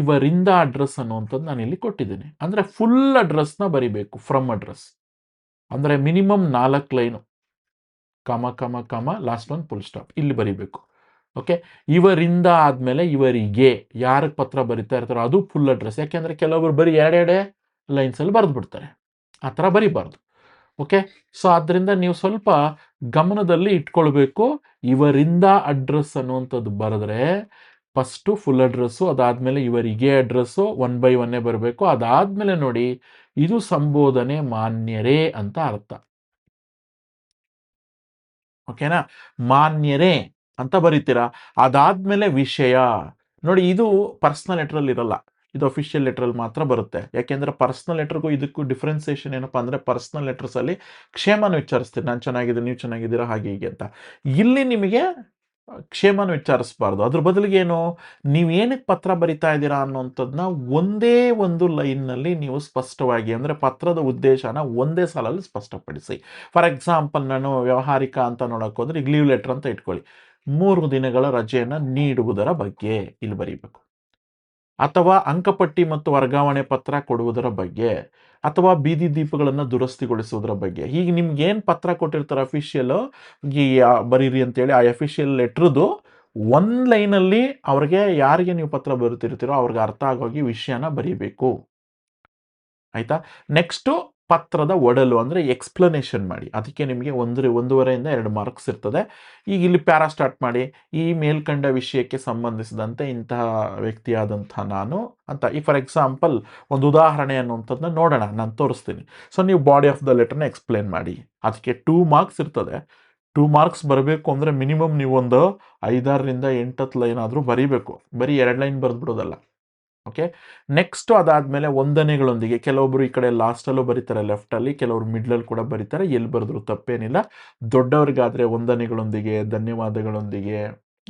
ಇವರಿಂದ ಅಡ್ರೆಸ್ ಅನ್ನುವಂಥದ್ದು ನಾನು ಇಲ್ಲಿ ಕೊಟ್ಟಿದ್ದೀನಿ. ಅಂದರೆ ಫುಲ್ ಅಡ್ರೆಸ್ನ ಬರಿಬೇಕು ಫ್ರಮ್ ಅಡ್ರೆಸ್ ಅಂದರೆ ಮಿನಿಮಮ್ ನಾಲ್ಕು line comma comma comma last one full stop ಇಲ್ಲಿ ಬರಿಬೇಕು. ಓಕೆ ಇವರಿಂದ ಆದಮೇಲೆ ಇವರಿಗೆ ಯಾರಿಗೆ ಪತ್ರ ಬರಿತಾ ಇರ್ತಾರೋ ಅದು ಫುಲ್ ಅಡ್ರೆಸ್ ಯಾಕೆಂದರೆ ಕೆಲವೊಬ್ರು ಬರೀ ಎರಡೆರಡೆ ಲೈನ್ಸಲ್ಲಿ ಬರೆದು ಬಿಡ್ತಾರೆ ಆ ಥರ ಬರಿಬಾರ್ದು. ಓಕೆ ಸೊ ಆದ್ದರಿಂದ ನೀವು ಸ್ವಲ್ಪ ಗಮನದಲ್ಲಿ ಇಟ್ಕೊಳ್ಬೇಕು. ಇವರಿಂದ ಅಡ್ರೆಸ್ ಅನ್ನುವಂಥದ್ದು ಬರೆದ್ರೆ ಫಸ್ಟು ಫುಲ್ ಅಡ್ರೆಸ್ಸು ಅದಾದಮೇಲೆ ಇವರಿಗೆ ಅಡ್ರೆಸ್ಸು ಒನ್ ಬೈ ಒನ್ನೇ ಬರಬೇಕು. ಅದಾದಮೇಲೆ ನೋಡಿ, ಇದು ಸಂಬೋಧನೆ ಮಾನ್ಯರೇ ಅಂತ ಅರ್ಥ. ಓಕೆನಾ ಮಾನ್ಯರೇ ಅಂತ ಬರೀತೀರಾ? ಅದಾದಮೇಲೆ ವಿಷಯ. ನೋಡಿ, ಇದು ಪರ್ಸ್ನಲ್ ಲೆಟ್ರಲ್ಲಿ ಇರಲ್ಲ. ಇದು ಅಫಿಷಿಯಲ್ ಲೆಟ್ರಲ್ಲಿ ಮಾತ್ರ ಬರುತ್ತೆ. ಯಾಕೆಂದ್ರೆ ಪರ್ಸ್ನಲ್ ಲೆಟ್ರಿಗೂ ಇದಕ್ಕೂ ಡಿಫ್ರೆನ್ಸೇಷನ್ ಏನಪ್ಪ ಅಂದರೆ ಪರ್ಸ್ನಲ್ ಲೆಟ್ರಸಲ್ಲಿ ಕ್ಷೇಮನ ವಿಚಾರಿಸ್ತೀರಿ. ನಾನು ಚೆನ್ನಾಗಿದ್ದೀನಿ, ನೀವು ಚೆನ್ನಾಗಿದ್ದೀರಾ, ಹಾಗೆ ಹೀಗೆ ಅಂತ. ಇಲ್ಲಿ ನಿಮಗೆ ಕ್ಷೇಮನ ವಿಚಾರಿಸ್ಬಾರ್ದು. ಅದ್ರ ಬದಲಿಗೆ ಏನು? ನೀವು ಏನಕ್ಕೆ ಪತ್ರ ಬರಿತಾ ಇದ್ದೀರಾ ಅನ್ನೋಂಥದ್ದನ್ನ ಒಂದೇ ಒಂದು ಲೈನ್ನಲ್ಲಿ ನೀವು ಸ್ಪಷ್ಟವಾಗಿ ಅಂದರೆ ಪತ್ರದ ಉದ್ದೇಶನ ಒಂದೇ ಸಾಲಲ್ಲಿ ಸ್ಪಷ್ಟಪಡಿಸಿ. ಫಾರ್ ಎಕ್ಸಾಂಪಲ್ ನಾನು ವ್ಯವಹಾರಿಕ ಅಂತ ನೋಡೋಕೆ ಹೋದ್ರೆ ಈಗ ಲೀವ್ ಲೆಟ್ರ್ ಅಂತ ಇಟ್ಕೊಳ್ಳಿ. ಮೂರು ದಿನಗಳ ರಜೆಯನ್ನು ನೀಡುವುದರ ಬಗ್ಗೆ ಇಲ್ಲಿ ಬರೀಬೇಕು. ಅಥವಾ ಅಂಕಪಟ್ಟಿ ಮತ್ತು ವರ್ಗಾವಣೆ ಪತ್ರ ಕೊಡುವುದರ ಬಗ್ಗೆ. ಅಥವಾ ಬೀದಿ ದೀಪಗಳನ್ನು ದುರಸ್ತಿಗೊಳಿಸೋದ್ರ ಬಗ್ಗೆ. ಈಗ ನಿಮ್ಗೆ ಏನು ಪತ್ರ ಕೊಟ್ಟಿರ್ತಾರೆ ಅಫಿಷಿಯಲ್ ಬರೀರಿ ಅಂತೇಳಿ ಆ ಅಫಿಷಿಯಲ್ ಲೆಟ್ರದು ಒಂದು ಲೈನಲ್ಲಿ ಅವ್ರಿಗೆ ಯಾರಿಗೆ ನೀವು ಪತ್ರ ಬರುತ್ತಿರ್ತೀರೋ ಅವ್ರಿಗೆ ಅರ್ಥ ಆಗೋಗಿ ವಿಷಯನ ಬರೀಬೇಕು. ಆಯ್ತಾ? ನೆಕ್ಸ್ಟು ಪತ್ರದ ಒಡಲು ಅಂದರೆ ಎಕ್ಸ್ಪ್ಲನೇಷನ್ ಮಾಡಿ. ಅದಕ್ಕೆ ನಿಮಗೆ ಒಂದು ಒಂದೂವರೆಯಿಂದ ಎರಡು ಮಾರ್ಕ್ಸ್ ಇರ್ತದೆ. ಈಗ ಇಲ್ಲಿ ಪ್ಯಾರಾ ಸ್ಟಾರ್ಟ್ ಮಾಡಿ. ಈ ಮೇಲ್ಕಂಡ ವಿಷಯಕ್ಕೆ ಸಂಬಂಧಿಸಿದಂತೆ ಇಂತಹ ವ್ಯಕ್ತಿಯಾದಂಥ ನಾನು ಅಂತ, ಈ ಫಾರ್ ಎಕ್ಸಾಂಪಲ್ ಒಂದು ಉದಾಹರಣೆ ಅನ್ನುವಂಥದ್ದನ್ನ ನೋಡೋಣ, ನಾನು ತೋರಿಸ್ತೀನಿ. ಸೊ ನೀವು ಬಾಡಿ ಆಫ್ ದ ಲೆಟರ್ನ ಎಕ್ಸ್ಪ್ಲೇನ್ ಮಾಡಿ. ಅದಕ್ಕೆ ಟೂ ಮಾರ್ಕ್ಸ್ ಇರ್ತದೆ. ಟೂ ಮಾರ್ಕ್ಸ್ ಬರಬೇಕು ಅಂದರೆ ಮಿನಿಮಮ್ ನೀವೊಂದು ಐದಾರರಿಂದ ಎಂಟತ್ತು ಲೈನ್ ಆದರೂ ಬರೀಬೇಕು. ಬರೀ ಎರಡು ಲೈನ್ ಬರೆದ್ಬಿಡೋದಲ್ಲ. ಓಕೆ ನೆಕ್ಸ್ಟ್ ಅದಾದಮೇಲೆ ವಂದನೆಗಳೊಂದಿಗೆ ಕೆಲವೊಬ್ರು ಈ ಕಡೆ ಲಾಸ್ಟಲ್ಲೂ ಬರೀತಾರೆ ಲೆಫ್ಟಲ್ಲಿ ಕೆಲವರು ಮಿಡ್ಲಲ್ಲಿ ಕೂಡ ಬರೀತಾರೆ. ಎಲ್ಲಿ ಬರೆದ್ರು ತಪ್ಪೇನಿಲ್ಲ. ದೊಡ್ಡವ್ರಿಗಾದರೆ ವಂದನೆಗಳೊಂದಿಗೆ, ಧನ್ಯವಾದಗಳೊಂದಿಗೆ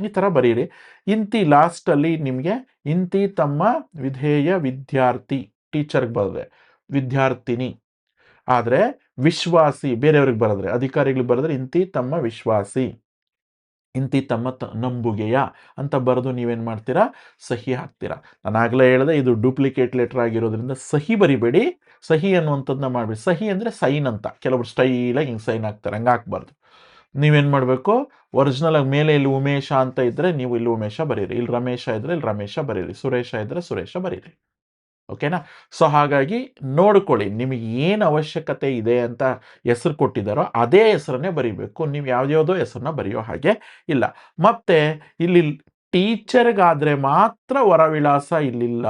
ಈ ಥರ ಬರೀರಿ. ಇಂತಿ ಲಾಸ್ಟಲ್ಲಿ ನಿಮಗೆ ಇಂತಿ ತಮ್ಮ ವಿಧೇಯ ವಿದ್ಯಾರ್ಥಿ ಟೀಚರ್ಗೆ ಬರೆದ್ರೆ, ವಿದ್ಯಾರ್ಥಿನಿ. ಆದರೆ ವಿಶ್ವಾಸಿ, ಬೇರೆಯವ್ರಿಗೆ ಬರೆದ್ರೆ, ಅಧಿಕಾರಿಗಳಿಗೆ ಬರೆದ್ರೆ ಇಂತಿ ತಮ್ಮ ವಿಶ್ವಾಸಿ. ಇಂತಿ ತಮ್ಮ ತ ನಂಬುಗೆಯ ಅಂತ ಬರೆದು ನೀವೇನು ಮಾಡ್ತೀರಾ? ಸಹಿ ಹಾಕ್ತೀರಾ. ನಾನು ಆಗಲೇ ಹೇಳಿದೆ ಇದು ಡೂಪ್ಲಿಕೇಟ್ ಲೆಟರ್ ಆಗಿರೋದ್ರಿಂದ ಸಹಿ ಬರಿಬೇಡಿ. ಸಹಿ ಅನ್ನುವಂಥದ್ದನ್ನ ಮಾಡಬೇಡಿ. ಸಹಿ ಅಂದರೆ ಸೈನ್ ಅಂತ. ಕೆಲವರು ಸ್ಟೈಲಾಗಿ ಹಿಂಗೆ ಸೈನ್ ಹಾಕ್ತಾರೆ. ಹಂಗೆ ಹಾಕ್ಬಾರ್ದು. ನೀವೇನು ಮಾಡಬೇಕು? ಒರಿಜಿನಲ್ ಆಗಿ ಮೇಲೆ ಇಲ್ಲಿ ಉಮೇಶ ಅಂತ ಇದ್ದರೆ ನೀವು ಇಲ್ಲಿ ಉಮೇಶ ಬರೀರಿ. ಇಲ್ಲಿ ರಮೇಶ ಇದ್ದರೆ ಇಲ್ಲಿ ರಮೇಶ ಬರೀರಿ. ಸುರೇಶ ಇದ್ದರೆ ಸುರೇಶ ಬರೀರಿ. ಓಕೆನಾ? ಸೊ ಹಾಗಾಗಿ ನೋಡ್ಕೊಳ್ಳಿ, ನಿಮಗೆ ಏನು ಅವಶ್ಯಕತೆ ಇದೆ ಅಂತ ಹೆಸರು ಕೊಟ್ಟಿದ್ದಾರೋ ಅದೇ ಹೆಸರನ್ನೇ ಬರೀಬೇಕು. ನೀವು ಯಾವುದ್ಯಾವುದೋ ಹೆಸರನ್ನ ಬರೆಯೋ ಹಾಗೆ ಇಲ್ಲ. ಮತ್ತೆ ಇಲ್ಲಿ ಟೀಚರ್ಗಾದರೆ ಮಾತ್ರ ವರವಿಳಾಸ ಇಲ್ಲಿಲ್ಲ.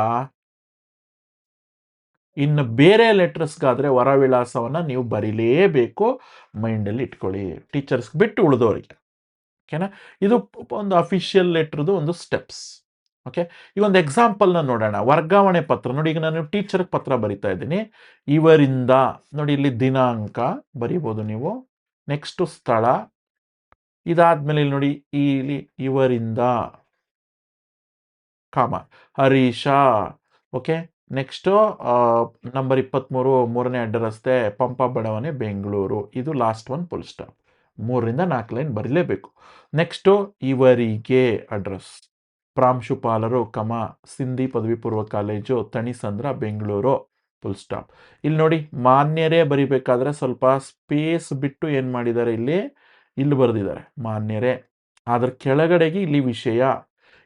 ಇನ್ನು ಬೇರೆ ಲೆಟರ್ಸ್ಗಾದ್ರೆ ವರವಿಳಾಸವನ್ನು ನೀವು ಬರೀಲೇಬೇಕು. ಮೈಂಡಲ್ಲಿ ಇಟ್ಕೊಳ್ಳಿ. ಟೀಚರ್ಸ್ಗೆ ಬಿಟ್ಟು ಉಳಿದವರಿಗೆ ಓಕೆನಾ? ಇದು ಒಂದು ಅಫಿಷಿಯಲ್ ಲೆಟ್ರದು ಒಂದು ಸ್ಟೆಪ್ಸ್. ಓಕೆ ಈ ಒಂದು ಎಕ್ಸಾಂಪಲ್ನ ನೋಡೋಣ. ವರ್ಗಾವಣೆ ಪತ್ರ. ನೋಡಿ, ಈಗ ನಾನು ಟೀಚರ್ಗೆ ಪತ್ರ ಬರಿತಾ ಇದ್ದೀನಿ. ಇವರಿಂದ, ನೋಡಿ, ಇಲ್ಲಿ ದಿನಾಂಕ ಬರಿಬೋದು ನೀವು. ನೆಕ್ಸ್ಟು ಸ್ಥಳ. ಇದಾದ್ಮೇಲೆ ಇಲ್ಲಿ ನೋಡಿ, ಇಲ್ಲಿ ಇವರಿಂದ ಕಾಮ. ಹರೀಶ. ಓಕೆ ನೆಕ್ಸ್ಟು ನಂಬರ್ ಇಪ್ಪತ್ತ್ಮೂರು ಮೂರನೇ ಅಡ್ಡ ರಸ್ತೆ ಪಂಪ ಬಡಾವಣೆ ಬೆಂಗಳೂರು. ಇದು ಲಾಸ್ಟ್ ಒನ್ ಫುಲ್ ಸ್ಟಾಪ್ ಮೂರರಿಂದ ನಾಲ್ಕು ಲೈನ್ ಬರೀಲೇಬೇಕು. ನೆಕ್ಸ್ಟು ಇವರಿಗೆ ಅಡ್ರೆಸ್. ಪ್ರಾಂಶುಪಾಲರು ಕಮ ಸಿಂಧಿ ಪದವಿ ಪೂರ್ವ college Thanisandra, Bengaluru full stop ಇಲ್ಲಿ ನೋಡಿ, ಮಾನ್ಯರೇ ಬರಿಬೇಕಾದ್ರೆ ಸ್ವಲ್ಪ ಸ್ಪೇಸ್ ಬಿಟ್ಟು ಏನು ಮಾಡಿದ್ದಾರೆ ಇಲ್ಲಿ? ಇಲ್ಲಿ ಬರೆದಿದ್ದಾರೆ, ಮಾನ್ಯರೇ. ಅದರ ಕೆಳಗಡೆಗೆ ಇಲ್ಲಿ ವಿಷಯ,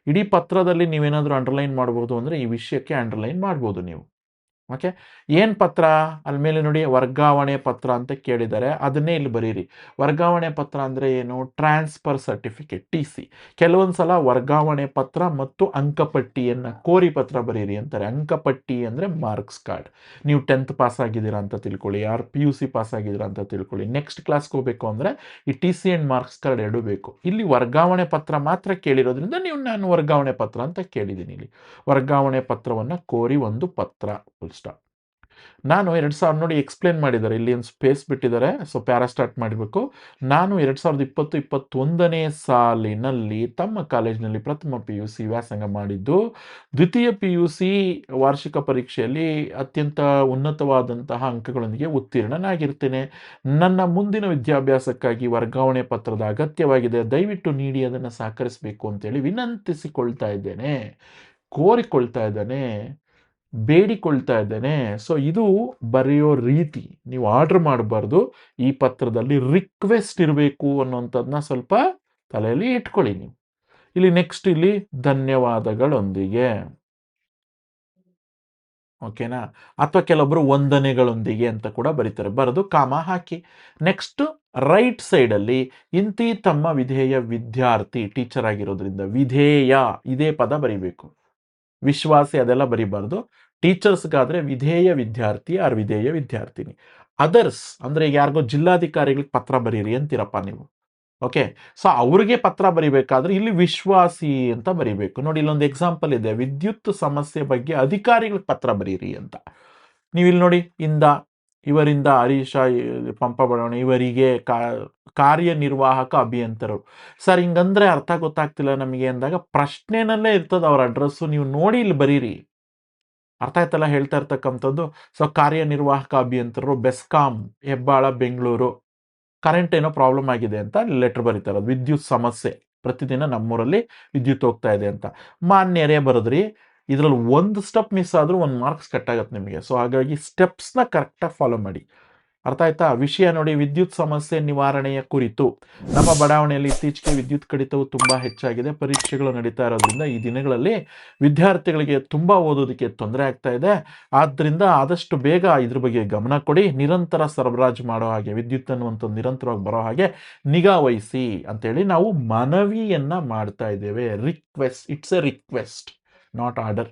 ಇಡೀ ಪತ್ರದಲ್ಲಿ ನೀವೇನಾದರೂ ಅಂಡರ್ಲೈನ್ ಮಾಡ್ಬೋದು ಅಂದರೆ ಈ ವಿಷಯಕ್ಕೆ ಅಂಡರ್ಲೈನ್ ಮಾಡ್ಬೋದು ನೀವು. ಓಕೆ ಏನು ಪತ್ರ? ಅಲ್ಲಿ ಮೇಲೆ ನೋಡಿ ವರ್ಗಾವಣೆ ಪತ್ರ ಅಂತ ಕೇಳಿದ್ದಾರೆ. ಅದನ್ನೇ ಇಲ್ಲಿ ಬರೀರಿ. ವರ್ಗಾವಣೆ ಪತ್ರ ಅಂದರೆ ಏನು? ಟ್ರಾನ್ಸ್ಫರ್ ಸರ್ಟಿಫಿಕೇಟ್ ಟಿ ಸಿ ಕೆಲವೊಂದು ಸಲ ವರ್ಗಾವಣೆ ಪತ್ರ ಮತ್ತು ಅಂಕಪಟ್ಟಿಯನ್ನು ಕೋರಿ ಪತ್ರ ಬರೀರಿ ಅಂತಾರೆ. ಅಂಕಪಟ್ಟಿ ಅಂದರೆ ಮಾರ್ಕ್ಸ್ ಕಾರ್ಡ್ ನೀವು ಟೆಂತ್ ಪಾಸ್ ಆಗಿದ್ದೀರಾ ಅಂತ ತಿಳ್ಕೊಳ್ಳಿ. ಯಾರು ಪಿ ಯು ಸಿ ಪಾಸ್ ಆಗಿದ್ದೀರಾ ಅಂತ ತಿಳ್ಕೊಳ್ಳಿ. ನೆಕ್ಸ್ಟ್ ಕ್ಲಾಸ್ಗೆ ಹೋಗಬೇಕು ಅಂದರೆ ಈ T C and marks card ಎರಡೂ ಬೇಕು. ಇಲ್ಲಿ ವರ್ಗಾವಣೆ ಪತ್ರ ಮಾತ್ರ ಕೇಳಿರೋದ್ರಿಂದ ನೀವು ನಾನು ವರ್ಗಾವಣೆ ಪತ್ರ ಅಂತ ಕೇಳಿದ್ದೀನಿ ಇಲ್ಲಿ. ವರ್ಗಾವಣೆ ಪತ್ರವನ್ನು ಕೋರಿ ಒಂದು ಪತ್ರ. ಸ್ಟಾಪ್ ನಾನು ಎರಡು ಸಾವಿರ ನೋಡಿ ಎಕ್ಸ್ಪ್ಲೇನ್ ಮಾಡಿದ್ದಾರೆ. ಇಲ್ಲಿ ಒಂದು ಸ್ಪೇಸ್ ಬಿಟ್ಟಿದ್ದಾರೆ ಸೊ ಪ್ಯಾರಾ ಸ್ಟಾರ್ಟ್ ಮಾಡಬೇಕು ನಾನು ಎರಡು ಸಾವಿರದ ಇಪ್ಪತ್ತು, ಇಪ್ಪತ್ತೊಂದನೇ ಸಾಲಿನಲ್ಲಿ ತಮ್ಮ ಕಾಲೇಜಿನಲ್ಲಿ ಪ್ರಥಮ ಪಿ ಯು ಸಿ ವ್ಯಾಸಂಗ ಮಾಡಿದ್ದು. ದ್ವಿತೀಯ ಪಿ ಯು ಸಿ ವಾರ್ಷಿಕ ಪರೀಕ್ಷೆಯಲ್ಲಿ ಅತ್ಯಂತ ಉನ್ನತವಾದಂತಹ ಅಂಕಗಳೊಂದಿಗೆ ಉತ್ತೀರ್ಣನಾಗಿರ್ತೇನೆ. ನನ್ನ ಮುಂದಿನ ವಿದ್ಯಾಭ್ಯಾಸಕ್ಕಾಗಿ ವರ್ಗಾವಣೆ ಪತ್ರದ ಅಗತ್ಯವಾಗಿದೆ. ದಯವಿಟ್ಟು ನೀಡಿ ಅದನ್ನು ಸಹಕರಿಸಬೇಕು ಅಂತೇಳಿ ವಿನಂತಿಸಿಕೊಳ್ತಾ ಇದ್ದೇನೆ. ಕೋರಿಕೊಳ್ತಾ ಇದ್ದಾನೆ. ಬೇಡಿಕೊಳ್ತಾ ಇದ್ದೇನೆ. ಸೊ ಇದು ಬರೆಯೋ ರೀತಿ. ನೀವು ಆರ್ಡರ್ ಮಾಡಬಾರ್ದು. ಈ ಪತ್ರದಲ್ಲಿ ರಿಕ್ವೆಸ್ಟ್ ಇರಬೇಕು ಅನ್ನೋಂಥದ್ದನ್ನ ಸ್ವಲ್ಪ ತಲೆಯಲ್ಲಿ ಇಟ್ಕೊಳ್ಳಿ ನೀವು. ಇಲ್ಲಿ ನೆಕ್ಸ್ಟ್ ಇಲ್ಲಿ ಧನ್ಯವಾದಗಳೊಂದಿಗೆ. ಓಕೆನಾ ಅಥವಾ ಕೆಲವೊಬ್ಬರು ವಂದನೆಗಳೊಂದಿಗೆ ಅಂತ ಕೂಡ ಬರೀತಾರೆ. ಬರೆದು ಕಾಮ ಹಾಕಿ. ನೆಕ್ಸ್ಟ್ ರೈಟ್ ಸೈಡಲ್ಲಿ ಇಂತಿ ತಮ್ಮ ವಿಧೇಯ ವಿದ್ಯಾರ್ಥಿ ಟೀಚರ್ ಆಗಿರೋದ್ರಿಂದ ವಿಧೇಯ ಇದೇ ಪದ ಬರಿಬೇಕು. ವಿಶ್ವಾಸಿ ಅದೆಲ್ಲ ಬರಿಬಾರ್ದು. ಟೀಚರ್ಸ್ಗಾದ್ರೆ ವಿಧೇಯ ವಿದ್ಯಾರ್ಥಿ ಆರ್ ವಿಧೇಯ ವಿದ್ಯಾರ್ಥಿನಿ. ಅದರ್ಸ್ ಅಂದ್ರೆ ಯಾರಿಗೋ ಜಿಲ್ಲಾಧಿಕಾರಿಗಳಿಗೆ ಪತ್ರ ಬರೀರಿ ಅಂತೀರಪ್ಪ ನೀವು. ಓಕೆ ಸೊ ಅವ್ರಿಗೆ ಪತ್ರ ಬರಿಬೇಕಾದ್ರೆ ಇಲ್ಲಿ ವಿಶ್ವಾಸಿ ಅಂತ ಬರಿಬೇಕು. ನೋಡಿ, ಇಲ್ಲೊಂದು ಎಕ್ಸಾಂಪಲ್ ಇದೆ. ವಿದ್ಯುತ್ ಸಮಸ್ಯೆ ಬಗ್ಗೆ ಅಧಿಕಾರಿಗಳಿಗೆ ಪತ್ರ ಬರೀರಿ ಅಂತ. ನೀವು ಇಲ್ಲಿ ನೋಡಿ, ಇಂದ ಇವರಿಂದ ಹರೀಶ ಪಂಪ ಬಡಾವಣೆ ಇವರಿಗೆ ಕಾರ್ಯನಿರ್ವಾಹಕ ಅಭಿಯಂತರರು. ಸರ್, ಹಿಂಗಂದ್ರೆ ಅರ್ಥ ಗೊತ್ತಾಗ್ತಿಲ್ಲ ನಮಗೆ ಅಂದಾಗ ಪ್ರಶ್ನೆನಲ್ಲೇ ಇರ್ತದೆ ಅವ್ರ ಅಡ್ರೆಸ್ಸು. ನೀವು ನೋಡಿ ಇಲ್ಲಿ ಬರೀರಿ. ಅರ್ಥ ಆಯ್ತಲ್ಲ ಹೇಳ್ತಾ ಇರ್ತಕ್ಕಂಥದ್ದು? ಸೊ, ಕಾರ್ಯನಿರ್ವಾಹಕ ಅಭಿಯಂತರರು ಬೆಸ್ಕಾಂ, ಹೆಬ್ಬಾಳ, ಬೆಂಗಳೂರು, ಕರೆಂಟ್ ಏನೋ ಪ್ರಾಬ್ಲಮ್ ಆಗಿದೆ ಅಂತ ಲೆಟರ್ ಬರೀತಾರೆ. ವಿದ್ಯುತ್ ಸಮಸ್ಯೆ. ಪ್ರತಿದಿನ ನಮ್ಮೂರಲ್ಲಿ ವಿದ್ಯುತ್ ಹೋಗ್ತಾ ಇದೆ ಅಂತ. ಮಾನ್ಯರೇ ಬರೆದ್ರಿ. ಇದರಲ್ಲಿ ಒಂದು ಸ್ಟೆಪ್ ಮಿಸ್ ಆದರೂ ಒಂದು ಮಾರ್ಕ್ಸ್ ಕಟ್ ಆಗುತ್ತೆ ನಿಮಗೆ. ಸೊ ಹಾಗಾಗಿ ಸ್ಟೆಪ್ಸ್ನ ಕರೆಕ್ಟಾಗಿ ಫಾಲೋ ಮಾಡಿ. ಅರ್ಥ ಆಯ್ತಾ? ವಿಷಯ ನೋಡಿ, ವಿದ್ಯುತ್ ಸಮಸ್ಯೆ ನಿವಾರಣೆಯ ಕುರಿತು. ನಮ್ಮ ಬಡಾವಣೆಯಲ್ಲಿ ಇತ್ತೀಚೆಗೆ ವಿದ್ಯುತ್ ಕಡಿತವು ತುಂಬ ಹೆಚ್ಚಾಗಿದೆ. ಪರೀಕ್ಷೆಗಳು ನಡೀತಾ ಇರೋದ್ರಿಂದ ಈ ದಿನಗಳಲ್ಲಿ ವಿದ್ಯಾರ್ಥಿಗಳಿಗೆ ತುಂಬ ಓದೋದಕ್ಕೆ ತೊಂದರೆ ಆಗ್ತಾ ಇದೆ. ಆದ್ದರಿಂದ ಆದಷ್ಟು ಬೇಗ ಇದ್ರ ಬಗ್ಗೆ ಗಮನ ಕೊಡಿ. ನಿರಂತರ ಸರಬರಾಜು ಮಾಡೋ ಹಾಗೆ, ವಿದ್ಯುತ್ ಅನ್ನುವಂಥ ನಿರಂತರವಾಗಿ ಬರೋ ಹಾಗೆ ನಿಗಾ ವಹಿಸಿ ಅಂತೇಳಿ ನಾವು ಮನವಿಯನ್ನು ಮಾಡ್ತಾ ಇದ್ದೇವೆ. Request it's a request not order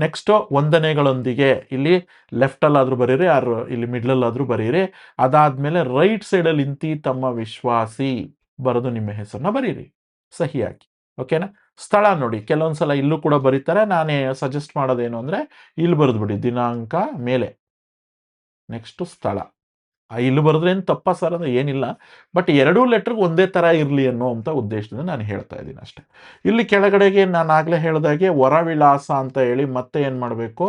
next ಒಂದನೆಗಳೊಂದಿಗೆ ಇಲ್ಲಿ ಲೆಫ್ಟಲ್ಲಾದರೂ ಬರೀರಿ ಆರ್ ಇಲ್ಲಿ ಮಿಡ್ಲಲ್ಲಾದರೂ ಬರೀರಿ. ಅದಾದ್ಮೇಲೆ ರೈಟ್ ಸೈಡಲ್ಲಿ ಇಂತಿ ತಮ್ಮ ವಿಶ್ವಾಸಿ ಬರೆದು ನಿಮ್ಮ ಹೆಸರನ್ನ ಬರೀರಿ. ಸಹಿಯಾಗಿ. ಓಕೆನಾ ಸ್ಥಳ ನೋಡಿ. ಕೆಲವೊಂದ್ಸಲ ಇಲ್ಲೂ ಕೂಡ ಬರೀತಾರೆ. ನಾನೇ ಸಜೆಸ್ಟ್ ಮಾಡೋದೇನು ಅಂದ್ರೆ, ಇಲ್ಲಿ ಬರೆದ್ಬಿಡಿ. ದಿನಾಂಕ ಮೇಲೆ. ನೆಕ್ಸ್ಟು ಸ್ಥಳ. ಇಲ್ಲಿ ಬರೆದ್ರೆ ಏನು ತಪ್ಪ ಸರ್ ಅಂದರೆ ಏನಿಲ್ಲ. ಬಟ್ ಎರಡೂ ಲೆಟ್ರ್ಗೆ ಒಂದೇ ಥರ ಇರಲಿ ಅನ್ನೋ ಅಂಥ ಉದ್ದೇಶದಿಂದ ನಾನು ಹೇಳ್ತಾ ಇದ್ದೀನಿ ಅಷ್ಟೇ. ಇಲ್ಲಿ ಕೆಳಗಡೆಗೆ ನಾನು ಆಗಲೇ ಹೇಳಿದಾಗೆ ವರವಿಳಾಸ ಅಂತ ಹೇಳಿ ಮತ್ತೆ ಏನು ಮಾಡಬೇಕು?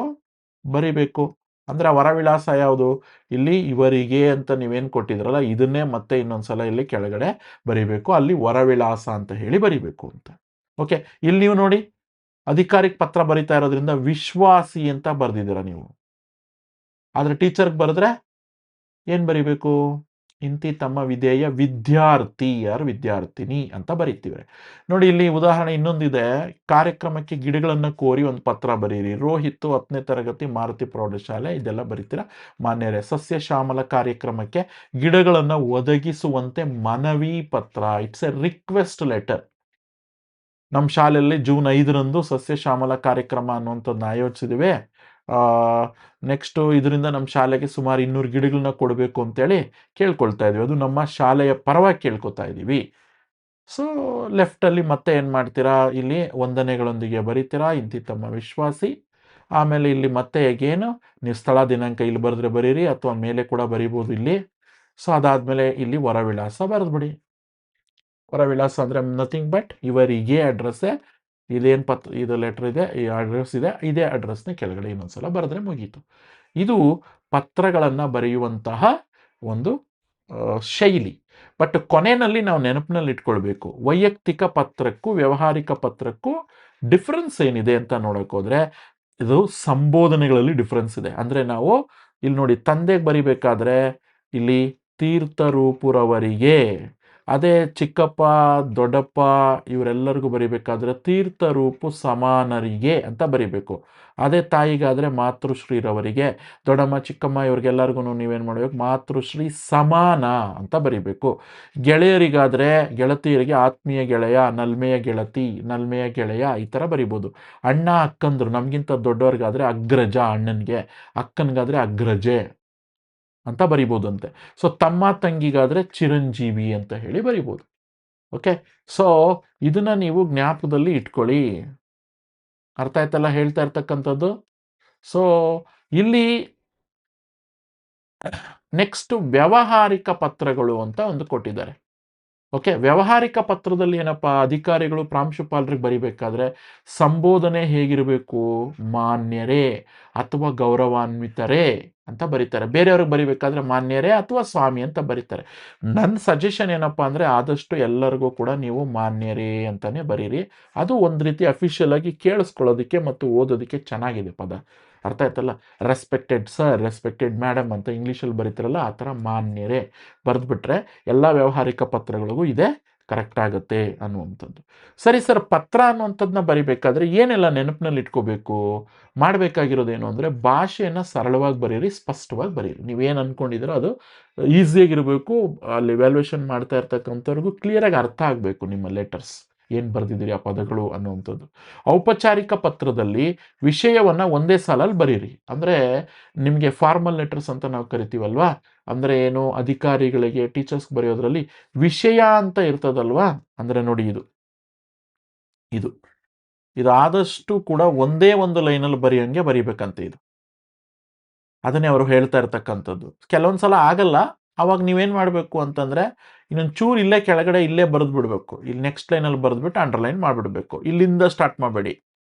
ಬರಿಬೇಕು. ಅಂದರೆ ಆ ವರವಿಳಾಸ ಯಾವುದು? ಇಲ್ಲಿ ಇವರಿಗೆ ಅಂತ ನೀವೇನು ಕೊಟ್ಟಿದ್ರಲ್ಲ, ಇದನ್ನೇ ಮತ್ತೆ ಇನ್ನೊಂದ್ಸಲ ಇಲ್ಲಿ ಕೆಳಗಡೆ ಬರಿಬೇಕು. ಅಲ್ಲಿ ವರವಿಳಾಸ ಅಂತ ಹೇಳಿ ಬರಿಬೇಕು ಅಂತ. ಓಕೆ ಇಲ್ಲಿ ನೀವು ನೋಡಿ. ಅಧಿಕಾರಿಕ್ ಪತ್ರ ಬರಿತಾ ಇರೋದ್ರಿಂದ ವಿಶ್ವಾಸಿ ಅಂತ ಬರ್ದಿದ್ದೀರ ನೀವು. ಆದರೆ ಟೀಚರ್ಗೆ ಬರೆದ್ರೆ ಏನ್ ಬರಿಬೇಕು? ಇಂತಿ ತಮ್ಮ ವಿಧೇಯ ವಿದ್ಯಾರ್ಥಿ ಯಾರು? ವಿದ್ಯಾರ್ಥಿನಿ ಅಂತ ಬರೀತೀವಿ ನೋಡಿ, ಇಲ್ಲಿ ಉದಾಹರಣೆ ಇನ್ನೊಂದಿದೆ. ಕಾರ್ಯಕ್ರಮಕ್ಕೆ ಗಿಡಗಳನ್ನು ಕೋರಿ ಒಂದು ಪತ್ರ ಬರೀರಿ. ರೋಹಿತ್ ಹತ್ತನೇ ತರಗತಿ, ಮಾರುತಿ ಪ್ರೌಢಶಾಲೆ, ಇದೆಲ್ಲ ಬರೀತೀರಾ? ಮಾನ್ಯರೇ, ಸಸ್ಯ ಶ್ಯಾಮಲ ಕಾರ್ಯಕ್ರಮಕ್ಕೆ ಗಿಡಗಳನ್ನು ಒದಗಿಸುವಂತೆ ಮನವಿ ಪತ್ರ. ಇಟ್ಸ್ ಎ ರಿಕ್ವೆಸ್ಟ್ ಲೆಟರ್ ನಮ್ಮ ಶಾಲೆಯಲ್ಲಿ ಜೂನ್ ಐದರಂದು ಸಸ್ಯ ಶ್ಯಾಮಲ ಕಾರ್ಯಕ್ರಮ ಅನ್ನುವಂಥದ್ದನ್ನ ಆಯೋಜಿಸಿದಿವಿ. ನೆಕ್ಸ್ಟ್ ಇದರಿಂದ ನಮ್ಮ ಶಾಲೆಗೆ ಸುಮಾರು ಇನ್ನೂರು ಗಿಡಗಳನ್ನ ಕೊಡಬೇಕು ಅಂತೇಳಿ ಕೇಳ್ಕೊಳ್ತಾ ಇದೀವಿ. ಅದು ನಮ್ಮ ಶಾಲೆಯ ಪರವಾಗಿ ಕೇಳ್ಕೊತಾ ಇದ್ದೀವಿ. ಸೊ ಲೆಫ್ಟಲ್ಲಿ ಮತ್ತೆ ಏನು ಮಾಡ್ತೀರಾ? ಇಲ್ಲಿ ವಂದನೆಗಳೊಂದಿಗೆ ಬರೀತೀರಾ? ಇಂತಿ ತಮ್ಮ ವಿಶ್ವಾಸಿ. ಆಮೇಲೆ ಇಲ್ಲಿ ಮತ್ತೆ ಹೇಗೇನು? ನೀವು ಸ್ಥಳ ದಿನಾಂಕ ಇಲ್ಲಿ ಬರೆದ್ರೆ ಬರೀರಿ ಅಥವಾ ಮೇಲೆ ಕೂಡ ಬರೀಬೋದು ಇಲ್ಲಿ. ಸೊ ಅದಾದಮೇಲೆ ಇಲ್ಲಿ ಹೊರವಿಳಾಸ ಬರೆದ್ಬಿಡಿ. ಹೊರವಿಳಾಸ ಅಂದರೆ ನಥಿಂಗ್ ಬಟ್ ಇವರಿಗೆ ಅಡ್ರೆಸ್ಸೇ ಇದೇನು ಪತ್, ಇದು ಲೆಟ್ರ್ ಇದೆ, ಈ ಅಡ್ರೆಸ್ ಇದೆ, ಇದೇ ಅಡ್ರೆಸ್ನ ಕೆಳಗಡೆ ಇನ್ನೊಂದ್ಸಲ ಬರೆದ್ರೆ ಮುಗೀತು. ಇದು ಪತ್ರಗಳನ್ನು ಬರೆಯುವಂತಹ ಒಂದು ಶೈಲಿ. ಬಟ್ ಕೊನೆಯಲ್ಲಿ ನಾವು ನೆನಪಿನಲ್ಲಿ ಇಟ್ಕೊಳ್ಬೇಕು. ವೈಯಕ್ತಿಕ ಪತ್ರಕ್ಕೂ, ವ್ಯಾವಹಾರಿಕ ಪತ್ರಕ್ಕೂ ಡಿಫ್ರೆನ್ಸ್ ಏನಿದೆ ಅಂತ ನೋಡೋಕ್ಕೋದ್ರೆ ಇದು ಸಂಬೋಧನೆಗಳಲ್ಲಿ ಡಿಫ್ರೆನ್ಸ್ ಇದೆ. ಅಂದರೆ ನಾವು ಇಲ್ಲಿ ನೋಡಿ ತಂದೆಗೆ ಬರಿಬೇಕಾದ್ರೆ, ಇಲ್ಲಿ ತೀರ್ಥರೂಪುರವರಿಗೆ ಅದೇ ಚಿಕ್ಕಪ್ಪ, ದೊಡ್ಡಪ್ಪ ಇವರೆಲ್ಲರಿಗೂ ಬರಿಬೇಕಾದ್ರೆ ತೀರ್ಥರೂಪು ಸಮಾನರಿಗೆ ಅಂತ ಬರಿಬೇಕು. ಅದೇ ತಾಯಿಗಾದರೆ ಮಾತೃಶ್ರೀರವರಿಗೆ ದೊಡ್ಡಮ್ಮ, ಚಿಕ್ಕಮ್ಮ ಇವ್ರಿಗೆಲ್ಲರಿಗೂ ನೀವೇನು ಮಾಡಬೇಕು? ಮಾತೃಶ್ರೀ ಸಮಾನ ಅಂತ ಬರಿಬೇಕು. ಗೆಳೆಯರಿಗಾದರೆ ಗೆಳತಿಯರಿಗೆ ಆತ್ಮೀಯ ಗೆಳೆಯ, ನಲ್ಮೆಯ ಗೆಳತಿ, ನಲ್ಮೆಯ ಗೆಳೆಯ ಈ ಥರ ಬರಿಬೋದು. ಅಣ್ಣ, ಅಕ್ಕಂದ್ರು ನಮಗಿಂತ ದೊಡ್ಡವ್ರಿಗಾದರೆ ಅಗ್ರಜ ಅಣ್ಣನಿಗೆ, ಅಕ್ಕನಿಗಾದರೆ ಅಗ್ರಜೆ. ಅಂತ ಬರಿಬೋದಂತೆ ಸೊ ತಮ್ಮ ತಂಗಿಗಾದ್ರೆ ಚಿರಂಜೀವಿ ಅಂತ ಹೇಳಿ ಬರಿಬೋದು. ಓಕೆ ಸೊ ಇದನ್ನ ನೀವು ಜ್ಞಾಪದಲ್ಲಿ ಇಟ್ಕೊಳ್ಳಿ. ಅರ್ಥ ಆಯ್ತಲ್ಲ ಹೇಳ್ತಾ ಇರ್ತಕ್ಕಂಥದ್ದು? ಸೊ ಇಲ್ಲಿ ನೆಕ್ಸ್ಟ್ ವ್ಯವಹಾರಿಕ ಪತ್ರಗಳು ಅಂತ ಒಂದು ಕೊಟ್ಟಿದ್ದಾರೆ. ಓಕೆ ವ್ಯವಹಾರಿಕ ಪತ್ರದಲ್ಲಿ ಏನಪ್ಪ, ಅಧಿಕಾರಿಗಳು, ಪ್ರಾಂಶುಪಾಲರಿಗೆ ಬರಿಬೇಕಾದ್ರೆ ಸಂಬೋಧನೆ ಹೇಗಿರಬೇಕು? ಮಾನ್ಯರೇ ಅಥವಾ ಗೌರವಾನ್ವಿತರೇ ಅಂತ ಬರೀತಾರೆ. ಬೇರೆಯವ್ರಿಗೆ ಬರಿಬೇಕಾದ್ರೆ ಮಾನ್ಯರೇ ಅಥವಾ ಸ್ವಾಮಿ ಅಂತ ಬರೀತಾರೆ. ನನ್ನ ಸಜೆಷನ್ ಏನಪ್ಪ ಅಂದರೆ ಆದಷ್ಟು ಎಲ್ಲರಿಗೂ ಕೂಡ ನೀವು ಮಾನ್ಯರೇ ಅಂತಲೇ ಬರೀರಿ. ಅದು ಒಂದು ರೀತಿ ಅಫಿಷಿಯಲ್ ಆಗಿ ಕೇಳಿಸ್ಕೊಳ್ಳೋದಕ್ಕೆ ಮತ್ತು ಓದೋದಕ್ಕೆ ಚೆನ್ನಾಗಿದೆ ಪದ. ಅರ್ಥ ಆಯ್ತಲ್ಲ? ರೆಸ್ಪೆಕ್ಟೆಡ್ ಸರ್ ರೆಸ್ಪೆಕ್ಟೆಡ್ ಮೇಡಮ್ ಅಂತ ಇಂಗ್ಲೀಷಲ್ಲಿ ಬರೀತಿರಲ್ಲ, ಆ ಥರ ಮಾನ್ಯರೇ. ಬರೆದ್ಬಿಟ್ರೆ ಎಲ್ಲ ವ್ಯಾವಹಾರಿಕ ಪತ್ರಗಳಿಗೂ ಇದೆ ಕರೆಕ್ಟ್ ಆಗುತ್ತೆ ಅನ್ನುವಂಥದ್ದು. ಸರಿ ಸರ್ ಪತ್ರ ಅನ್ನುವಂಥದ್ದನ್ನ ಬರಿಬೇಕಾದ್ರೆ ಏನೆಲ್ಲ ನೆನಪಿನಲ್ಲಿ ಇಟ್ಕೋಬೇಕು? ಮಾಡಬೇಕಾಗಿರೋದೇನು ಅಂದರೆ ಭಾಷೆಯನ್ನು ಸರಳವಾಗಿ ಬರೀರಿ, ಸ್ಪಷ್ಟವಾಗಿ ಬರೀರಿ. ನೀವೇನು ಅಂದ್ಕೊಂಡಿದ್ದೀರೋ ಅದು ಈಸಿಯಾಗಿರಬೇಕು ಅಲ್ಲಿ ವ್ಯಾಲ್ಯೂಯೇಷನ್ ಮಾಡ್ತಾ ಇರ್ತಕ್ಕಂಥವ್ರಿಗೂ ಕ್ಲಿಯರಾಗಿ ಅರ್ಥ ಆಗಬೇಕು ನಿಮ್ಮ ಲೆಟರ್ಸ್ ಏನು ಬರೆದಿದ್ದೀರಿ ಆ ಪದಗಳು ಅನ್ನುವಂಥದ್ದು. ಔಪಚಾರಿಕ ಪತ್ರದಲ್ಲಿ ವಿಷಯವನ್ನು ಒಂದೇ ಸಾಲಲ್ಲಿ ಬರೀರಿ. ಅಂದರೆ ನಿಮಗೆ ಫಾರ್ಮಲ್ ಲೆಟರ್ಸ್ ಅಂತ ನಾವು ಕರಿತೀವಲ್ವಾ? ಅಂದರೆ ಏನು ಅಧಿಕಾರಿಗಳಿಗೆ ಟೀಚರ್ಸ್ ಬರೆಯೋದ್ರಲ್ಲಿ ವಿಷಯ ಅಂತ ಇರ್ತದಲ್ವಾ? ಅಂದರೆ ನೋಡಿ ಇದು. ಇದು. ಇದಾದಷ್ಟು ಕೂಡ ಒಂದೇ ಒಂದು ಲೈನಲ್ಲಿ ಬರೆಯೋಂಗೆ ಬರೀಬೇಕಂತ ಇದು. ಅದನ್ನೇ ಅವರು ಹೇಳ್ತಾ ಇರ್ತಕ್ಕಂಥದ್ದು. ಕೆಲವೊಂದು ಸಲ ಆಗಲ್ಲ. ಅವಾಗ ನೀವೇನು ಮಾಡಬೇಕು ಅಂತಂದರೆ, ಇನ್ನೊಂದು ಚೂರು ಇಲ್ಲೇ ಕೆಳಗಡೆ ಇಲ್ಲೇ ಬರೆದು ಬಿಡಬೇಕು. ಇಲ್ಲಿ ನೆಕ್ಸ್ಟ್ ಲೈನಲ್ಲಿ ಬರೆದ್ಬಿಟ್ಟು ಅಂಡರ್ಲೈನ್ ಮಾಡಿಬಿಡ್ಬೇಕು. ಇಲ್ಲಿಂದ ಸ್ಟಾರ್ಟ್ ಮಾಡಬೇಡಿ.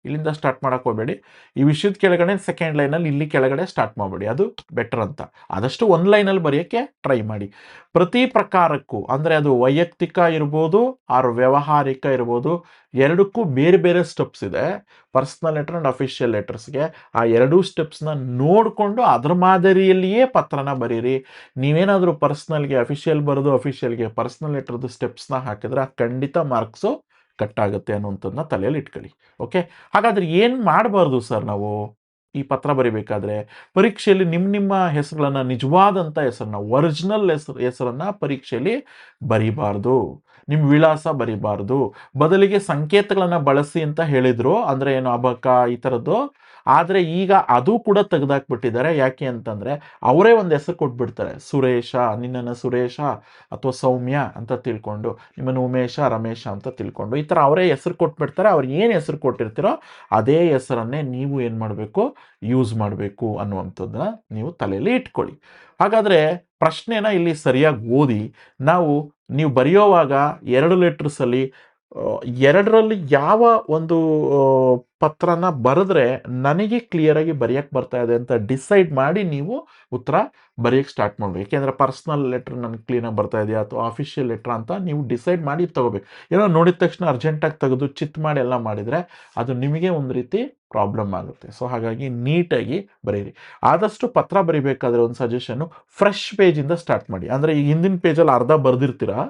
ಇಲ್ಲಿಂದ ಸ್ಟಾರ್ಟ್ ಮಾಡಕ್ಕೆ ಹೋಗಬೇಡಿ. ಈ ವಿಷಯದ ಕೆಳಗಡೆ ಸೆಕೆಂಡ್ ಲೈನಲ್ಲಿ ಇಲ್ಲಿ ಕೆಳಗಡೆ ಸ್ಟಾರ್ಟ್ ಮಾಡಬೇಡಿ. ಅದು ಬೆಟರ್ ಅಂತ. ಆದಷ್ಟು ಒಂದು ಲೈನಲ್ಲಿ ಬರೆಯೋಕ್ಕೆ ಟ್ರೈ ಮಾಡಿ. ಪ್ರತಿ ಪ್ರಕಾರಕ್ಕೂ, ಅಂದರೆ ಅದು ವೈಯಕ್ತಿಕ ಇರ್ಬೋದು, ಆರು ವ್ಯಾವಹಾರಿಕ ಇರ್ಬೋದು, ಎರಡಕ್ಕೂ ಬೇರೆ ಬೇರೆ ಸ್ಟೆಪ್ಸ್ ಇದೆ. ಪರ್ಸ್ನಲ್ ಲೆಟರ್ ಆ್ಯಂಡ್ ಅಫಿಷಿಯಲ್ ಲೆಟರ್ಸ್ಗೆ ಆ ಎರಡೂ ಸ್ಟೆಪ್ಸ್ನ ನೋಡಿಕೊಂಡು ಅದ್ರ ಮಾದರಿಯಲ್ಲಿಯೇ ಪತ್ರನ ಬರೀರಿ. ನೀವೇನಾದರೂ ಪರ್ಸ್ನಲ್ಗೆ ಅಫಿಷಿಯಲ್ ಬರೋದು ಅಫಿಷಿಯಲ್ಗೆ ಪರ್ಸ್ನಲ್ ಲೆಟರ್ದು ಸ್ಟೆಪ್ಸ್ನ ಹಾಕಿದ್ರೆ ಖಂಡಿತ ಮಾರ್ಕ್ಸು ಕಟ್ ಆಗುತ್ತೆ ಅನ್ನುವಂಥದ್ದನ್ನ ತಲೆಯಲ್ಲಿ ಇಟ್ಕೊಳ್ಳಿ ಓಕೆ ಹಾಗಾದ್ರೆ ಏನು ಮಾಡಬಾರ್ದು ಸರ್ ನಾವು? ಈ ಪತ್ರ ಬರಿಬೇಕಾದ್ರೆ ಪರೀಕ್ಷೆಯಲ್ಲಿ ನಿಮ್ಮ ನಿಮ್ಮ ಹೆಸರುಗಳನ್ನು ನಿಜವಾದಂಥ ಹೆಸರನ್ನ ಒರಿಜಿನಲ್ ಹೆಸರು, ಹೆಸರನ್ನ ಪರೀಕ್ಷೆಯಲ್ಲಿ ಬರಿಬಾರ್ದು. ನಿಮ್ಮ ವಿಳಾಸ ಬರಿಬಾರ್ದು. ಬದಲಿಗೆ ಸಂಕೇತಗಳನ್ನು ಬಳಸಿ ಅಂತ ಹೇಳಿದರು ಅಂದರೆ ಏನು ಅಬಕ ಈ ಥರದ್ದು ಆದರೆ ಈಗ ಅದು ಕೂಡ ತೆಗೆದಾಕ್ಬಿಟ್ಟಿದ್ದಾರೆ. ಯಾಕೆ ಅಂತಂದರೆ ಅವರೇ ಒಂದು ಹೆಸರು ಕೊಟ್ಬಿಡ್ತಾರೆ. ಸುರೇಶ, ನಿನ್ನನ್ನು ಸುರೇಶ ಅಥವಾ ಸೌಮ್ಯ ಅಂತ ತಿಳ್ಕೊಂಡು, ನಿಮ್ಮನ್ನು ಉಮೇಶ, ರಮೇಶ ಅಂತ ತಿಳ್ಕೊಂಡು ಈ ಥರ ಅವರೇ ಹೆಸರು ಕೊಟ್ಬಿಡ್ತಾರೆ. ಅವ್ರು ಏನು ಹೆಸರು ಕೊಟ್ಟಿರ್ತೀರೋ ಅದೇ ಹೆಸರನ್ನೇ ನೀವು ಏನು ಮಾಡಬೇಕು? ಯೂಸ್ ಮಾಡಬೇಕು ಅನ್ನುವಂಥದ್ದನ್ನ ನೀವು ತಲೆಯಲ್ಲಿ ಇಟ್ಕೊಳ್ಳಿ. ಹಾಗಾದರೆ ಪ್ರಶ್ನೆನ ಇಲ್ಲಿ ಸರಿಯಾಗಿ ಓದಿ, ನಾವು ನೀವು ಬರೆಯೋವಾಗ ಎರಡು ಲೆಟ್ರಸಲ್ಲಿ ಎರಡರಲ್ಲಿ ಯಾವ ಒಂದು ಪತ್ರನ ಬರೆದ್ರೆ ನನಗೆ ಕ್ಲಿಯರಾಗಿ ಬರೆಯಕ್ಕೆ ಬರ್ತಾ ಇದೆ ಅಂತ ಡಿಸೈಡ್ ಮಾಡಿ ನೀವು ಉತ್ತರ ಬರೆಯಕ್ಕೆ ಸ್ಟಾರ್ಟ್ ಮಾಡಬೇಕು. ಯಾಕೆಂದರೆ ಪರ್ಸ್ನಲ್ ಲೆಟ್ರ್ ನನಗೆ ಕ್ಲೀನಾಗಿ ಬರ್ತಾ ಇದೆಯಾ ಅಥವಾ ಆಫೀಷಿಯಲ್ ಲೆಟ್ರ್ ಅಂತ ನೀವು ಡಿಸೈಡ್ ಮಾಡಿ ತಗೋಬೇಕು. ಏನೋ ನೋಡಿದ ತಕ್ಷಣ ಅರ್ಜೆಂಟಾಗಿ ತೆಗೆದು ಚಿತ್ ಮಾಡಿ ಎಲ್ಲ ಮಾಡಿದರೆ ಅದು ನಿಮಗೆ ಒಂದು ರೀತಿ ಪ್ರಾಬ್ಲಮ್ ಆಗುತ್ತೆ. ಸೊ ಹಾಗಾಗಿ ನೀಟಾಗಿ ಬರೀರಿ. ಆದಷ್ಟು ಪತ್ರ ಬರಿಬೇಕಾದ್ರೆ ಒಂದು ಸಜೆಷನ್ನು ಫ್ರೆಶ್ ಪೇಜಿಂದ ಸ್ಟಾರ್ಟ್ ಮಾಡಿ. ಅಂದರೆ ಈ ಹಿಂದಿನ ಪೇಜಲ್ಲಿ ಅರ್ಧ ಬರೆದಿರ್ತೀರಾ?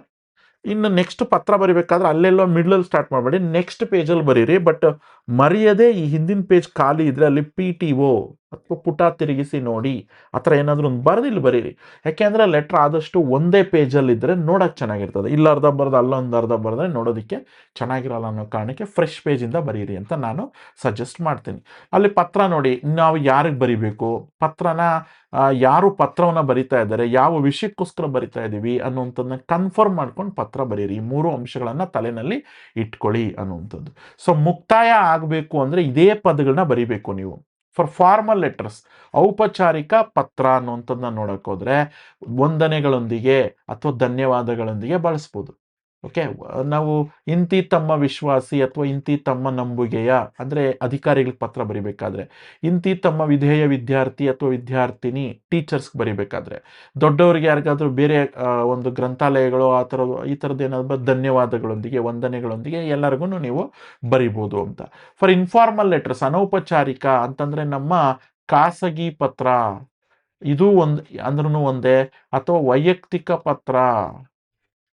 ಇನ್ನು ನೆಕ್ಸ್ಟ್ ಪತ್ರ ಬರಿಬೇಕಾದ್ರೆ ಅಲ್ಲೆಲ್ಲೋ ಮಿಡ್ಲಲ್ಲಿ ಸ್ಟಾರ್ಟ್ ಮಾಡಬೇಡಿ. ನೆಕ್ಸ್ಟ್ ಪೇಜಲ್ಲಿ ಬರೀರಿ. ಬಟ್ ಮರೆಯದೆ ಈ ಹಿಂದಿನ ಪೇಜ್ ಖಾಲಿ ಇದ್ರೆ ಅಲ್ಲಿ ಪಿ ಟಿ ಒ ಅಥವಾ ಪುಟ ತಿರುಗಿಸಿ ನೋಡಿ, ಆ ಥರ ಏನಾದರೂ ಒಂದು ಬರೆದಿಲ್ಲಿ ಬರೀರಿ. ಯಾಕೆಂದರೆ ಲೆಟ್ರ್ ಆದಷ್ಟು ಒಂದೇ ಪೇಜಲ್ಲಿ ಇದ್ರೆ ನೋಡೋಕೆ ಚೆನ್ನಾಗಿರ್ತದೆ. ಇಲ್ಲ ಅರ್ಧ ಬರೆದು ಅಲ್ಲೊಂದು ಅರ್ಧ ಬರೆದ್ರೆ ನೋಡೋದಕ್ಕೆ ಚೆನ್ನಾಗಿರಲ್ಲ ಅನ್ನೋ ಕಾರಣಕ್ಕೆ ಫ್ರೆಶ್ ಪೇಜಿಂದ ಬರೀರಿ ಅಂತ ನಾನು ಸಜೆಸ್ಟ್ ಮಾಡ್ತೀನಿ. ಅಲ್ಲಿ ಪತ್ರ ನೋಡಿ, ನಾವು ಯಾರಿಗೆ ಬರಿಬೇಕು? ಪತ್ರನ ಯಾರು ಪತ್ರವನ್ನು ಬರಿತಾ ಇದ್ದಾರೆ? ಯಾವ ವಿಷಯಕ್ಕೋಸ್ಕರ ಬರಿತಾ ಇದ್ದೀವಿ ಅನ್ನುವಂಥದ್ದನ್ನ ಕನ್ಫರ್ಮ್ ಮಾಡ್ಕೊಂಡು ಪತ್ರ ಬರೀರಿ. ಮೂರು ಅಂಶಗಳನ್ನು ತಲೆನಲ್ಲಿ ಇಟ್ಕೊಳ್ಳಿ ಅನ್ನುವಂಥದ್ದು. ಸೊ ಮುಕ್ತಾಯ ಆಗಬೇಕು ಅಂದರೆ ಇದೇ ಪದಗಳನ್ನ ಬರಿಬೇಕು ನೀವು. ಫಾರ್ ಫಾರ್ಮಲ್ ಲೆಟರ್ಸ್ ಔಪಚಾರಿಕ ಪತ್ರ ಅನ್ನುವಂಥದ್ದನ್ನ ನೋಡೋಕ್ಕೋದ್ರೆ ವಂದನೆಗಳೊಂದಿಗೆ ಅಥವಾ ಧನ್ಯವಾದಗಳೊಂದಿಗೆ ಬಳಸ್ಬೋದು. ಓಕೆ ನಾವು ಇಂತಿ ತಮ್ಮ ವಿಶ್ವಾಸಿ ಅಥವಾ ಇಂತಿ ತಮ್ಮ ನಂಬುಗೆಯ, ಅಂದರೆ ಅಧಿಕಾರಿಗಳಿಗೆ ಪತ್ರ ಬರಿಬೇಕಾದ್ರೆ, ಇಂತಿ ತಮ್ಮ ವಿಧೇಯ ವಿದ್ಯಾರ್ಥಿ ಅಥವಾ ವಿದ್ಯಾರ್ಥಿನಿ ಟೀಚರ್ಸ್ಗೆ ಬರಿಬೇಕಾದ್ರೆ, ದೊಡ್ಡವರಿಗೆ ಯಾರಿಗಾದರೂ ಬೇರೆ ಒಂದು ಗ್ರಂಥಾಲಯಗಳು, ಆ ಥರ, ಈ ಏನಾದ್ರು ಧನ್ಯವಾದಗಳೊಂದಿಗೆ, ವಂದನೆಗಳೊಂದಿಗೆ ಎಲ್ಲರಿಗೂ ನೀವು ಬರಿಬೋದು ಅಂತ. ಫಾರ್ ಇನ್ಫಾರ್ಮಲ್ ಲೆಟರ್ಸ್ ಅನೌಪಚಾರಿಕ ಅಂತಂದರೆ ನಮ್ಮ ಖಾಸಗಿ ಪತ್ರ, ಇದು ಒಂದು ಅಂದ್ರೂ ಒಂದೇ, ಅಥವಾ ವೈಯಕ್ತಿಕ ಪತ್ರ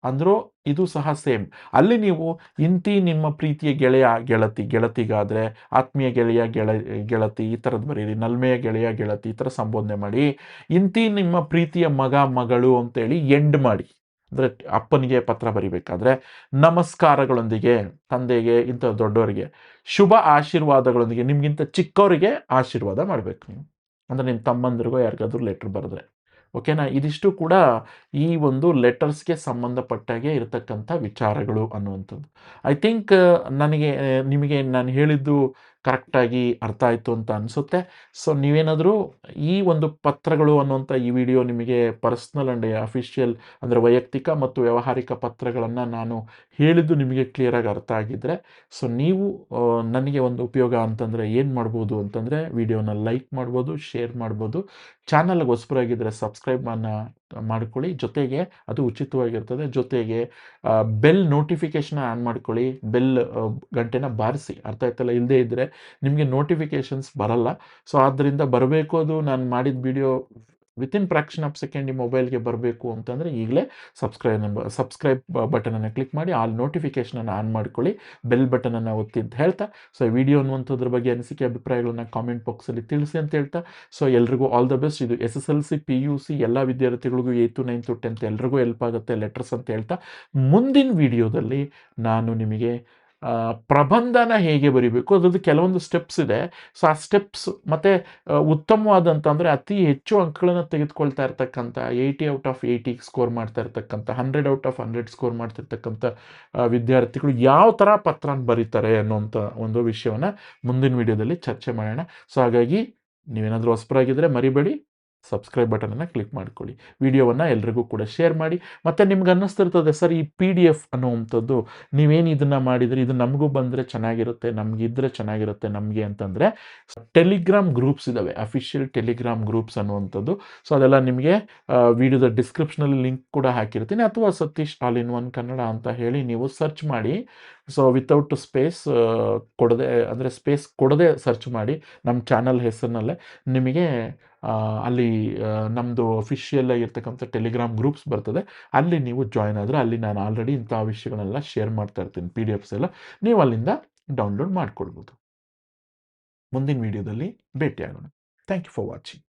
ಅಂದರೂ ಇದು ಸಹ ಸೇಮ್. ಅಲ್ಲಿ ನೀವು ಇಂತಿ ನಿಮ್ಮ ಪ್ರೀತಿಯ ಗೆಳೆಯ, ಗೆಳತಿ, ಗೆಳತಿಗಾದರೆ ಆತ್ಮೀಯ ಗೆಳೆಯ, ಗೆಳ, ಗೆಳತಿ ಈ ಥರದ್ದು ಬರೀರಿ. ನಲ್ಮೆಯ ಗೆಳೆಯ, ಗೆಳತಿ ಈ ಥರ ಸಂಬೋಧನೆ ಮಾಡಿ. ಇಂತಿ ನಿಮ್ಮ ಪ್ರೀತಿಯ ಮಗ, ಮಗಳು ಅಂತೇಳಿ ಎಂಡ್ ಮಾಡಿ. ಅಂದರೆ ಅಪ್ಪನಿಗೆ ಪತ್ರ ಬರಿಬೇಕಾದ್ರೆ ನಮಸ್ಕಾರಗಳೊಂದಿಗೆ, ತಂದೆಗೆ, ಇಂಥ ದೊಡ್ಡವರಿಗೆ, ಶುಭ ಆಶೀರ್ವಾದಗಳೊಂದಿಗೆ, ನಿಮಗಿಂತ ಚಿಕ್ಕವರಿಗೆ ಆಶೀರ್ವಾದ ಮಾಡಬೇಕು ನೀವು. ಅಂದರೆ ನಿಮ್ಮ ತಮ್ಮಂದ್ರಿಗೂ ಯಾರಿಗಾದ್ರೂ ಲೆಟ್ರ್ ಬರೆದ್ರೆ. ಓಕೆನಾ? ಇದಿಷ್ಟು ಕೂಡ ಈ ಒಂದು ಲೆಟರ್ಸ್ಗೆ ಸಂಬಂಧಪಟ್ಟಾಗೆ ಇರತಕ್ಕಂಥ ವಿಚಾರಗಳು ಅನ್ನುವಂಥದ್ದು. ಐ ಥಿಂಕ್ ನನಗೆ, ನಿಮಗೆ ನಾನು ಹೇಳಿದ್ದು ಕರೆಕ್ಟಾಗಿ ಅರ್ಥ ಆಯಿತು ಅಂತ ಅನಿಸುತ್ತೆ. ಸೊ, ನೀವೇನಾದರೂ ಈ ಒಂದು ಪತ್ರಗಳು ಅನ್ನುವಂಥ ಈ ವಿಡಿಯೋ ನಿಮಗೆ ಪರ್ಸ್ನಲ್ ಆ್ಯಂಡ್ ಅಫಿಷಿಯಲ್ ಅಂದರೆ ವೈಯಕ್ತಿಕ ಮತ್ತು ವ್ಯಾವಹಾರಿಕ ಪತ್ರಗಳನ್ನು ನಾನು ಹೇಳಿದ್ದು ನಿಮಗೆ ಕ್ಲಿಯರಾಗಿ ಅರ್ಥ ಆಗಿದ್ದರೆ ಸೊ, ನೀವು ನನಗೆ ಒಂದು ಉಪಯೋಗ ಅಂತಂದರೆ ಏನು ಮಾಡ್ಬೋದು ಅಂತಂದರೆ ವಿಡಿಯೋನ ಲೈಕ್ ಮಾಡ್ಬೋದು, ಶೇರ್ ಮಾಡ್ಬೋದು. ಚಾನಲ್ಗೆ ಹೊಸಬರಾಗಿದ್ದರೆ ಸಬ್ಸ್ಕ್ರೈಬ್ ಅನ್ನ ಮಾಡ್ಕೊಳ್ಳಿ. ಜೊತೆಗೆ ಅದು ಉಚಿತವಾಗಿರ್ತದೆ. ಜೊತೆಗೆ ಬೆಲ್ ನೋಟಿಫಿಕೇಶನ್ ಆನ್ ಮಾಡ್ಕೊಳ್ಳಿ. ಬೆಲ್ ಗಂಟೆನ ಬಾರಿಸಿ. ಅರ್ಥ ಆಯ್ತಲ್ಲ? ಇಲ್ಲದೇ ಇದ್ದರೆ ನಿಮಗೆ ನೋಟಿಫಿಕೇಷನ್ಸ್ ಬರಲ್ಲ. ಸೊ ಆದ್ದರಿಂದ ಬರಬೇಕು ಅದು. ನಾನು ಮಾಡಿದ video within fraction of second ನಿಮ್ಮ ಮೊಬೈಲ್ಗೆ ಬರಬೇಕು ಅಂತಂದರೆ ಈಗಲೇ ಸಬ್ಸ್ಕ್ರೈಬ್ ಸಬ್ಸ್ಕ್ರೈಬ್ ಬಟನನ್ನು ಕ್ಲಿಕ್ ಮಾಡಿ ಆಲ್ ನೋಟಿಫಿಕೇಷನನ್ನು ಆನ್ ಮಾಡ್ಕೊಳ್ಳಿ ಬೆಲ್ ಬಟನನ್ನು ಒತ್ತಿ ಅಂತ ಹೇಳ್ತಾ. ಸೊ ವಿಡಿಯೋ ಅನ್ನುವಂಥದ್ರ ಬಗ್ಗೆ ಅನಿಸಿಕೆ, ಅಭಿಪ್ರಾಯಗಳನ್ನ ಕಾಮೆಂಟ್ ಬಾಕ್ಸಲ್ಲಿ ತಿಳಿಸಿ ಅಂತ ಹೇಳ್ತಾ. ಸೊ ಎಲ್ರಿಗೂ ಆಲ್ ದ ಬೆಸ್ಟ್ ಇದು S S L C P U C ಎಲ್ಲ ವಿದ್ಯಾರ್ಥಿಗಳಿಗೂ ಏಯ್ತು ನೈನ್ತು ಟೆಂತ್ ಎಲ್ರಿಗೂ ಹೆಲ್ಪ್ ಆಗುತ್ತೆ ಲೆಟರ್ಸ್ ಅಂತ ಹೇಳ್ತಾ. ಮುಂದಿನ ವಿಡಿಯೋದಲ್ಲಿ ನಾನು ನಿಮಗೆ ಪ್ರಬಂಧನ ಹೇಗೆ ಬರಿಬೇಕು? ಅದರದ್ದು ಕೆಲವೊಂದು ಸ್ಟೆಪ್ಸ್ ಇದೆ. ಸೊ ಆ ಸ್ಟೆಪ್ಸ್ ಮತ್ತು ಉತ್ತಮವಾದಂಥ ಅಂದರೆ ಅತಿ ಹೆಚ್ಚು ಅಂಕಗಳನ್ನು ತೆಗೆದುಕೊಳ್ತಾ ಇರ್ತಕ್ಕಂಥ eighty out of eighty score ಮಾಡ್ತಾ ಇರ್ತಕ್ಕಂಥ hundred out of hundred score ಮಾಡ್ತಿರ್ತಕ್ಕಂಥ ವಿದ್ಯಾರ್ಥಿಗಳು ಯಾವ ಥರ ಪತ್ರನ ಬರೀತಾರೆ ಅನ್ನುವಂಥ ಒಂದು ವಿಷಯವನ್ನು ಮುಂದಿನ ವಿಡಿಯೋದಲ್ಲಿ ಚರ್ಚೆ ಮಾಡೋಣ. ಸೊ ಹಾಗಾಗಿ ನೀವೇನಾದರೂ ಹೊಸಬರಾಗಿದ್ದರೆ ಮರಿಬೇಡಿ. ಸಬ್ಸ್ಕ್ರೈಬ್ ಬಟನನ್ನು ಕ್ಲಿಕ್ ಮಾಡ್ಕೊಳ್ಳಿ. ವಿಡಿಯೋವನ್ನು ಎಲ್ರಿಗೂ ಕೂಡ ಶೇರ್ ಮಾಡಿ. ಮತ್ತು ನಿಮ್ಗೆ ಅನ್ನಿಸ್ತಿರ್ತದೆ, ಸರ್, ಈ ಪಿ ಡಿ ಎಫ್ ಅನ್ನುವಂಥದ್ದು ನೀವೇನು ಇದನ್ನು ಮಾಡಿದರೆ? ಇದು ನಮಗೂ ಬಂದರೆ ಚೆನ್ನಾಗಿರುತ್ತೆ ನಮಗಿದ್ರೆ ಚೆನ್ನಾಗಿರುತ್ತೆ, ನಮಗೆ ಅಂತಂದರೆ ಟೆಲಿಗ್ರಾಮ್ ಗ್ರೂಪ್ಸ್ ಇದ್ದಾವೆ ಅಫಿಷಿಯಲ್ ಟೆಲಿಗ್ರಾಮ್ ಗ್ರೂಪ್ಸ್ ಅನ್ನುವಂಥದ್ದು. ಸೊ ಅದೆಲ್ಲ ನಿಮಗೆ ವಿಡಿಯೋದ ಡಿಸ್ಕ್ರಿಪ್ಷನಲ್ಲಿ ಲಿಂಕ್ ಕೂಡ ಹಾಕಿರ್ತೀನಿ. ಅಥವಾ Satish all in one Kannada ಅಂತ ಹೇಳಿ ನೀವು ಸರ್ಚ್ ಮಾಡಿ. ಸೊ ವಿತೌಟ್ ಸ್ಪೇಸ್ ಕೊಡದೆ, ಅಂದರೆ ಸ್ಪೇಸ್ ಕೊಡದೆ ಸರ್ಚ್ ಮಾಡಿ. ನಮ್ಮ ಚಾನಲ್ ಹೆಸರಿನಲ್ಲೇ ನಿಮಗೆ ಅಲ್ಲಿ ನಮ್ಮದು ಅಫಿಷಿಯಲ್ ಆಗಿರ್ತಕ್ಕಂಥ ಟೆಲಿಗ್ರಾಮ್ ಗ್ರೂಪ್ಸ್ ಬರ್ತದೆ. ಅಲ್ಲಿ ನೀವು ಜಾಯ್ನ್ ಆದರೆ ಅಲ್ಲಿ ನಾನು ಆಲ್ರೆಡಿ ಇಂಥ ವಿಷಯಗಳನ್ನೆಲ್ಲ ಶೇರ್ ಮಾಡ್ತಾ ಇರ್ತೀನಿ ಪಿ ಡಿ ಎಫ್ಸ್ ಎಲ್ಲ. ನೀವು ಅಲ್ಲಿಂದ ಡೌನ್ಲೋಡ್ ಮಾಡ್ಕೊಳ್ಬೋದು. ಮುಂದಿನ ವಿಡಿಯೋದಲ್ಲಿ ಭೇಟಿಯಾಗೋಣ. Thank you for watching